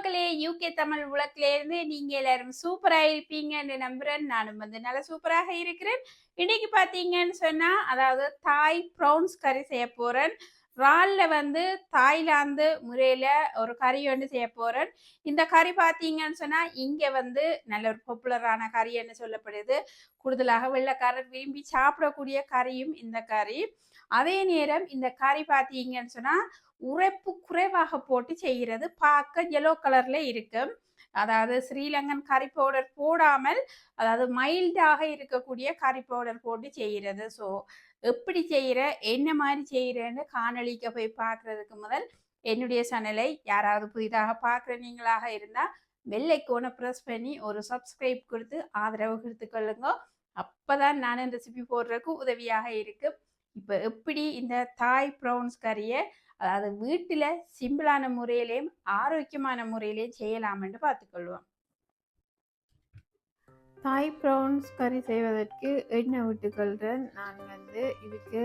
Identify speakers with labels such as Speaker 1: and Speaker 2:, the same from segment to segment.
Speaker 1: மக்களே யூகே தமிழ் உலகிலேருந்து நீங்க எல்லாரும் சூப்பரா இருப்பீங்கன்னு நம்புறேன். நானும் வந்து நல்லா சூப்பராக இருக்கிறேன். இன்னைக்கு பாத்தீங்கன்னு சொன்னா அதாவது தாய் ப்ரௌன்ஸ் கறி செய்ய போறேன். இறால்ல வந்து தாய்லாந்து முறையில ஒரு கறி ஒன்று செய்ய போறேன். இந்த கறி பார்த்தீங்கன்னு சொன்னா இங்க வந்து நல்ல ஒரு பாப்புலரான கறி என்ன சொல்லப்படுது. கூடுதலாக வெள்ளைக்காரர் விரும்பி சாப்பிடக்கூடிய கறியும் இந்த கறி. அதே நேரம் இந்த கறி பார்த்தீங்கன்னு சொன்னா உரைப்பு குறைவாக போட்டு செய்கிறது. பார்க்க எல்லோ கலர்ல இருக்கும் அதாவது ஸ்ரீலங்கன் கறி பவுடர் போடாமல் அதாவது மைல்டாக இருக்கக்கூடிய கறி பவுடர் போட்டு செய்கிறது. ஸோ எப்படி செய்கிற என்ன மாதிரி செய்கிறேன்னு காணொலிக்க போய் பார்க்குறதுக்கு முதல் என்னுடைய சேனலை யாராவது புதிதாக பார்க்குற நீங்களாக இருந்தால் வெள்ளைக்கோனை ப்ரெஸ் பண்ணி ஒரு சப்ஸ்கிரைப் கொடுத்து ஆதரவு கொடுத்து கொள்ளுங்க. அப்பதான் நான் இந்த ரெசிபி போடுறதுக்கு உதவியாக இருக்கும். இப்போ எப்படி இந்த தாய் ப்ரௌன்ஸ் கறியை அதாவது வீட்டில் சிம்பிளான முறையிலையும் ஆரோக்கியமான முறையிலையும் செய்யலாம்னு பார்த்துக்கொள்வோம் தாய் ப்ரௌன்ஸ் கறி செய்வதற்கு எண்ணெய் விட்டுக்கொள்கிறேன். நான் வந்து இதுக்கு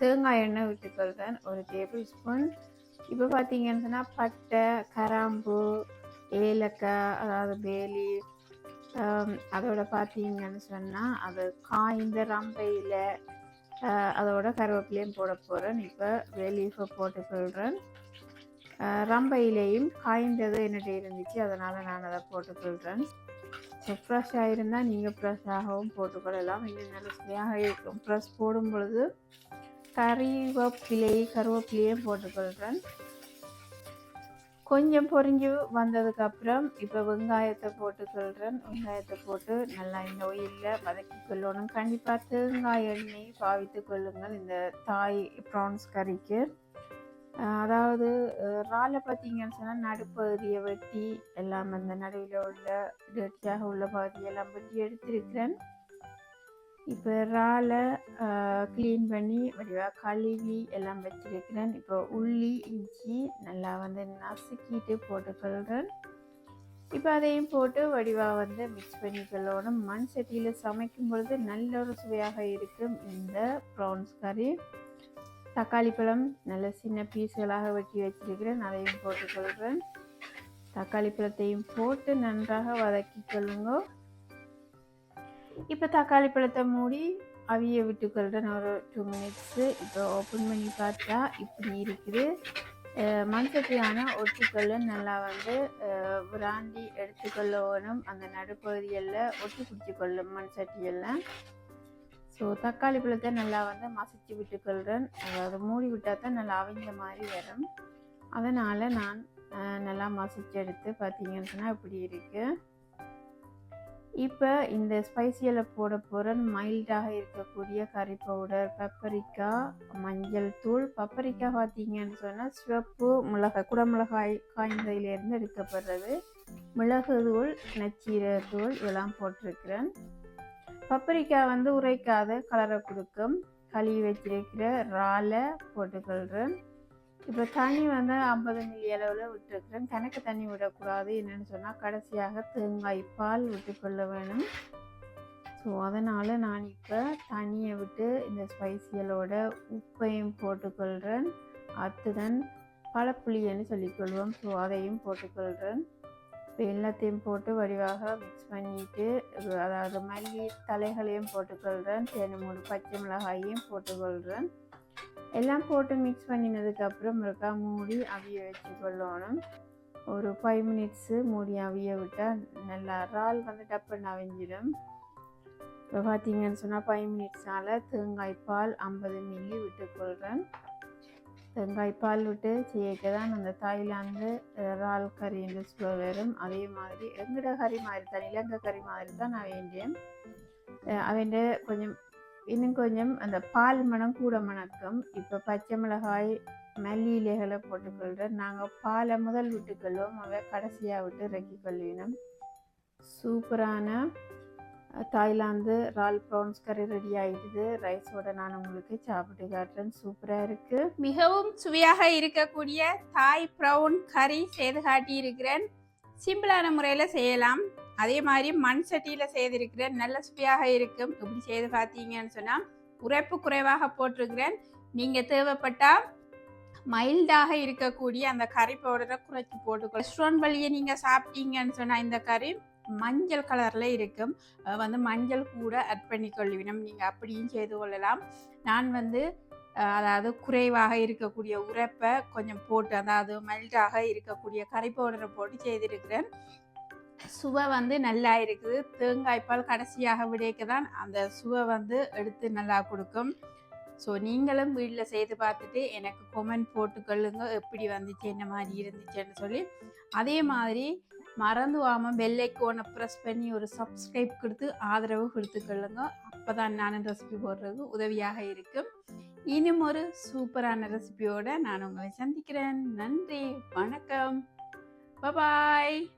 Speaker 1: தேங்காய் எண்ணெய் விட்டுக்கொள்கிறேன். ஒரு டேபிள் ஸ்பூன் இப்போ பார்த்தீங்கன்னு சொன்னால் பட்டை கராம்பு ஏலக்காய் அதாவது வேலி அதோட பார்த்தீங்கன்னு சொன்னால் அது காய்ந்த ரம்பையில் அதோட கருவேப்பிலையும் போட போகிறேன் இப்போ வேலீஃபை போட்டு சொல்கிறேன் ரம்பையிலையும் காய்ந்தது என்னட்டு இருந்துச்சு. அதனால் நான் அதை போட்டுக்கொள்கிறேன் ஸோ ஃப்ரெஷ்ஷாக இருந்தால் நீங்கள் ஃப்ரெஷ்ஷாகவும் போட்டுக்கொள்ளலாம் இன்னும் நல்ல சுவையாக இருக்கும். ஃப்ரெஷ் போடும் பொழுது கறிவேப்பிலை கருவேப்பிலையும் போட்டுக்கொள்கிறேன். கொஞ்சம் பொறிஞ்சு வந்ததுக்கப்புறம் இப்போ வெங்காயத்தை போட்டுக்கொள்கிறேன். வெங்காயத்தை போட்டு நல்லா இந்த ஒயிலில் வதக்கி கொள்ளணும். கண்டிப்பாக தேங்காய் எண்ணெய் பாவித்து கொள்ளுங்கள் இந்த தாய் ப்ரான்ஸ் கறிக்கு. அதாவது இறாலை பார்த்தீங்கன்னு சொன்னால் நடுப்பகுதியை வெட்டி எல்லாம் அந்த நடுவில் உள்ள டெட்டியாக உள்ள பகுதியெல்லாம் வெட்டி எடுத்திருக்கிறேன். இப்போ இறாலை க்ளீன் பண்ணி வடிவாக கழுவி எல்லாம் வச்சிருக்கிறேன். இப்போ உள்ளி இஞ்சி நல்லா வந்து நசுக்கிட்டு போட்டுக்கொள்கிறேன் இப்போ அதையும் போட்டு வடிவாக வந்து மிக்ஸ் பண்ணிக்கொள்ளணும் மண் சட்டியில் சமைக்கும் பொழுது நல்ல ஒரு சுவையாக இருக்கும் இந்த ப்ரான்ஸ் கறி தக்காளி பழம் நல்ல சின்ன பீஸ்களாக வெட்டி வச்சிருக்கிறேன். அதையும் போட்டுக்கொள்கிறேன் தக்காளி பழத்தையும் போட்டு நன்றாக வதக்கி கொள்ளுங்க. இப்போ தக்காளி பழத்தை மூடி அவிய விட்டுக்கொள்கிறேன் ஒரு டூ மினிட்ஸு இப்போ ஓப்பன் பண்ணி பார்த்தா இப்படி இருக்குது. மண்சட்டியான ஒட்டுக்கல் நல்லா வந்து விராண்டி எடுத்துக்கொள்ள வேணும் அந்த நடுப்பகுதியில் ஒட்டி பிடிச்சி கொள்ளும் ஸோ தக்காளி பழத்தை நல்லா வந்து மசிச்சு விட்டுக்கொள்கிறேன் அதாவது மூடி விட்டால் தான் நல்லா அவிஞ்ச மாதிரி வரும். அதனால் நான் நல்லா மசிச்சு எடுத்து பார்த்தீங்கன்னு சொன்னால் இப்படி இருக்குது இப்போ இந்த ஸ்பைசியில் போட போகிற மைல்டாக இருக்கக்கூடிய கறி பவுடர் பப்பரிக்காய் மஞ்சள் தூள் பப்பரிக்கா பார்த்தீங்கன்னு சொன்னால் சிவப்பு மிளகாய் குடமிளகாய் காய்ந்ததிலேருந்து எடுக்கப்படுறது. மிளகு தூள் நச்சீர தூள் இதெல்லாம் போட்டிருக்கிறேன். பப்பரிக்கா வந்து உரைக்காத கலரை கொடுக்கும். கழுவி வச்சிருக்கிற இறாலை போட்டுக்கொள்கிறேன் இப்போ தண்ணி வந்து ஐம்பது மில்லி அளவில் விட்டுருக்குறேன். கணக்கு தண்ணி விடக்கூடாது. என்னென்னு சொன்னால் கடைசியாக தேங்காய் பால் விட்டுக்கொள்ள வேணும். ஸோ அதனால் நான் இப்போ தண்ணியை விட்டு இந்த ஸ்பைசியலோட உப்பையும் போட்டுக்கொள்கிறேன் அத்துடன் பழப்புளின்னு சொல்லிக்கொள்வோம். ஸோ அதையும் போட்டுக்கொள்கிறேன் இப்போ எல்லாத்தையும் போட்டு வடிவாக மிக்ஸ் பண்ணிவிட்டு அதாவது மல்லி தலைகளையும் போட்டுக்கொள்கிறேன் தேனி மூணு பச்சை மிளகாயையும் போட்டுக்கொள்கிறேன் எல்லாம் போட்டு மிக்ஸ் பண்ணினதுக்கப்புறம் இருக்கா மூடி அவிய வச்சு கொள்ளணும். ஒரு ஃபைவ் மினிட்ஸு மூடி அவிய விட்டால் நல்லா இறால் வந்து டப்புன்னு அவிஞ்சிடும். இப்போ பார்த்தீங்கன்னு சொன்னால் ஃபைவ் மினிட்ஸ்னால் தேங்காய் பால் ஐம்பது மில்லி விட்டுக்கொள்கிறேன் தேங்காய் பால் விட்டு செய்யக்க தான் அந்த தாய்லாந்து இறால் கறி என்று சொல்ல வரும். அதே மாதிரி எங்கட கறி மாதிரி தான் இலங்கை கறி மாதிரி தான் நான் வேண்டியேன் அவன் கொஞ்சம் இன்னும் கொஞ்சம் அந்த பால் மணம் கூட மணக்கும் இப்போ பச்சை மிளகாய் மல்லி இலைகளை போட்டுக்கொள்கிறேன் நாங்கள் பாலை முதல் விட்டுக்கொள்வோம் அவை கடைசியாக விட்டு இறக்கி கொள்வினோம் சூப்பரான தாய்லாந்து ரால் ப்ரான்ஸ் கறி ரெடி ஆகிடுது ரைஸோட நான் உங்களுக்கு சாப்பிட்டு காட்டுறேன். சூப்பராக இருக்குது மிகவும் சுவையாக இருக்கக்கூடிய தாய் ப்ரௌன் கறி செய்து காட்டி இருக்கிறேன் சிம்பிளான முறையில் செய்யலாம். அதே மாதிரி மண் சட்டியில் செய்திருக்கிறேன். நல்ல சுவையாக இருக்கும். இப்படி செய்து பார்த்தீங்கன்னு சொன்னால் உரைப்பு குறைவாக போட்டிருக்கிறேன். நீங்கள் தேவைப்பட்டால்
Speaker 2: மைல்டாக இருக்கக்கூடிய அந்த கறி பவுடரை குறைச்சி போட்டுக்கோ ரெஸ்டாரண்ட் வழியை நீங்கள் சாப்பிட்டீங்கன்னு சொன்னால் இந்த கறி மஞ்சள் கலரில் இருக்கும். வந்து மஞ்சள் கூட அட் பண்ணி கொள்ளுவினம் நீங்கள் அப்படியும் செய்து கொள்ளலாம். நான் வந்து அதாவது குறைவாக இருக்கக்கூடிய உரைப்பை கொஞ்சம் போட்டு அதாவது மெல்டாக இருக்கக்கூடிய கறி பவுடரை போட்டு செய்திருக்கிறேன். சுவை வந்து நல்லா இருக்குது. தேங்காய்ப்பால் கடைசியாக விடைக்கு தான் அந்த சுவை வந்து எடுத்து நல்லா கொடுக்கும். ஸோ நீங்களும் வீட்டில் செய்து பார்த்துட்டு எனக்கு கொமெண்ட் போட்டுக்கொள்ளுங்க எப்படி வந்துச்சு என்ன மாதிரி இருந்துச்சுன்னு சொல்லி. அதே மாதிரி மறந்துவாமல் பெல்லைக்கோனை ப்ரெஸ் பண்ணி ஒரு சப்ஸ்கிரைப் கொடுத்து ஆதரவு கொடுத்துக்கொள்ளுங்க. அப்போ தான் நான் ரெசிபி போடுறது உதவியாக இருக்கும். இனியும் ஒரு சூப்பரான ரெசிபியோடு நான் உங்களை சந்திக்கிறேன். நன்றி வணக்கம். பபாய்